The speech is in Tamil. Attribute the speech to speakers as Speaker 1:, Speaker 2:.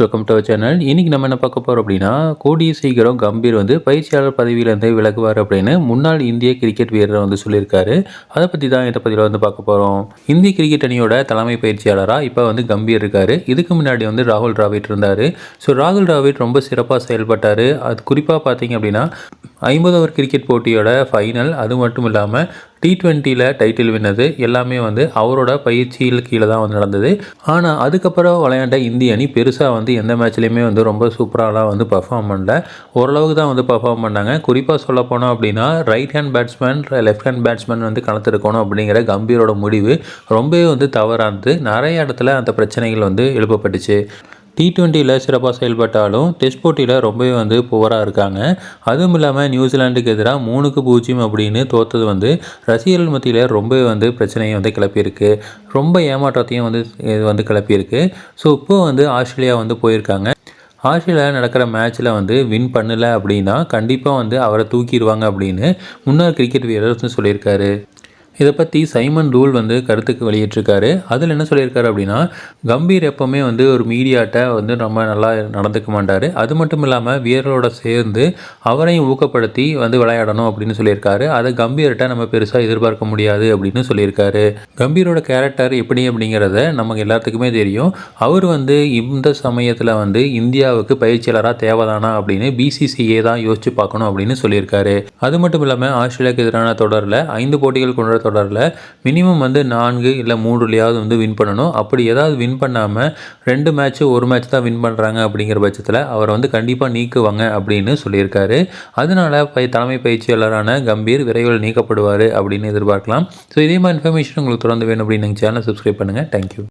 Speaker 1: வெல்கம் டு சேனல் இன்றைக்கி நம்ம என்ன பார்க்க போகிறோம் அப்படின்னா கூடிய சீக்கிரம் கம்பீர் வந்து பயிற்சியாளர் பதவியிலேருந்து விலகுவார் அப்படின்னு முன்னாள் இந்திய கிரிக்கெட் வீரர் வந்து சொல்லியிருக்காரு. அதை பற்றி தான் இதை பற்றியில் வந்து பார்க்க போகிறோம் இந்திய கிரிக்கெட் அணியோட தலைமை பயிற்சியாளராக இப்போ வந்து கம்பீர் இருக்கார். இதுக்கு முன்னாடி வந்து ராகுல் டிராவிட் இருந்தார். ஸோ ராகுல் டிராவிட் ரொம்ப சிறப்பாக செயல்பட்டார். அது குறிப்பாக பார்த்தீங்க அப்படின்னா ஐம்பது ஓவர் கிரிக்கெட் போட்டியோட ஃபைனல் அது மட்டும் இல்லாமல் டி ட்வெண்ட்டியில் டைட்டில் வின்னது எல்லாமே வந்து அவரோட பயிற்சியில் கீழே தான் வந்து நடந்தது. ஆனால் அதுக்கப்புறம் விளையாண்ட இந்திய அணி பெருசாக வந்து எந்த மேட்ச்லேயுமே வந்து ரொம்ப சூப்பராகலாம் வந்து பர்ஃபார்ம் பண்ணல. ஓரளவுக்கு தான் வந்து பர்ஃபார்ம் பண்ணாங்க. குறிப்பாக சொல்ல போனோம் அப்படின்னா right hand batsman left hand batsman வந்து களத்திருக்கணும் அப்படிங்கிற கம்பீரோட முடிவு ரொம்பவே வந்து தவறானது. நிறைய இடத்துல அந்த பிரச்சனைகள் வந்து எழுப்பப்பட்டுச்சு. டி டுவெண்ட்டியில் சிறப்பாக செயல்பட்டாலும் டெஸ்ட் போட்டியில் ரொம்பவே வந்து புவராக இருக்காங்க. அதுவும் இல்லாமல் நியூசிலாண்டுக்கு எதிராக மூணுக்கு பூஜ்ஜியம் அப்படின்னு தோத்தது வந்து ரசிகர்கள் மத்தியில் ரொம்பவே வந்து பிரச்சனையை வந்து கிளப்பியிருக்கு. ரொம்ப ஏமாற்றத்தையும் வந்து இது வந்து கிளப்பியிருக்கு. ஸோ இப்போ வந்து ஆஸ்திரேலியா வந்து போயிருக்காங்க. ஆஸ்திரேலியா நடக்கிற மேட்ச்சில் வந்து வின் பண்ணலை அப்படின்னா கண்டிப்பாக வந்து அவரை தூக்கிடுவாங்க அப்படின்னு முன்னாள் கிரிக்கெட் வீரர் சொல்லியிருக்காரு. இதை பற்றி சைமன் ரூல் வந்து கருத்துக்கு வெளியிட்டிருக்காரு. அதில் என்ன சொல்லியிருக்காரு அப்படின்னா கம்பீர் எப்போவுமே வந்து ஒரு மீடியாட்ட வந்து ரொம்ப நல்லா நடந்துக்க மாட்டார். அது மட்டும் இல்லாமல் வீரரோட சேர்ந்து அவரையும் ஊக்கப்படுத்தி வந்து விளையாடணும் அப்படின்னு சொல்லியிருக்காரு. அதை கம்பீர்கிட்ட நம்ம பெருசாக எதிர்பார்க்க முடியாது அப்படின்னு சொல்லியிருக்காரு. கம்பீரோட கேரக்டர் எப்படி அப்படிங்கிறத நமக்கு எல்லாத்துக்குமே தெரியும். அவர் வந்து இந்த சமயத்தில் வந்து இந்தியாவுக்கு பயிற்சியாளராக தேவைதானா அப்படின்னு பிசிசிஏ தான் யோசிச்சு பார்க்கணும் அப்படின்னு சொல்லியிருக்காரு. அது மட்டும் இல்லாமல் ஆஸ்திரேலியாவுக்கு எதிரான தொடரில் ஐந்து போட்டிகள் கொண்ட தொடரில் மினிமம் வந்து நான்கு இல்லை மூணுலையாவது வந்து வின் பண்ணணும். அப்படி ஏதாவது வின் பண்ணாமல் ரெண்டு மேட்ச்சு ஒரு மேட்ச் தான் வின் பண்ணுறாங்க அப்படிங்கிற பட்சத்தில் அவரை வந்து கண்டிப்பாக நீக்குவாங்க அப்படின்னு சொல்லியிருக்காரு. அதனால பை தலைமை பயிற்சியாளரான கம்பீர் விரைவில் நீக்கப்படுவார் அப்படின்னு எதிர்பார்க்கலாம். ஸோ இதே மாதிரி இன்ஃபர்மேஷன் உங்களுக்கு தொடர்ந்து வேணும் அப்படின்னு சேனல் சப்ஸ்கிரைப் பண்ணுங்கள் தேங்க்யூ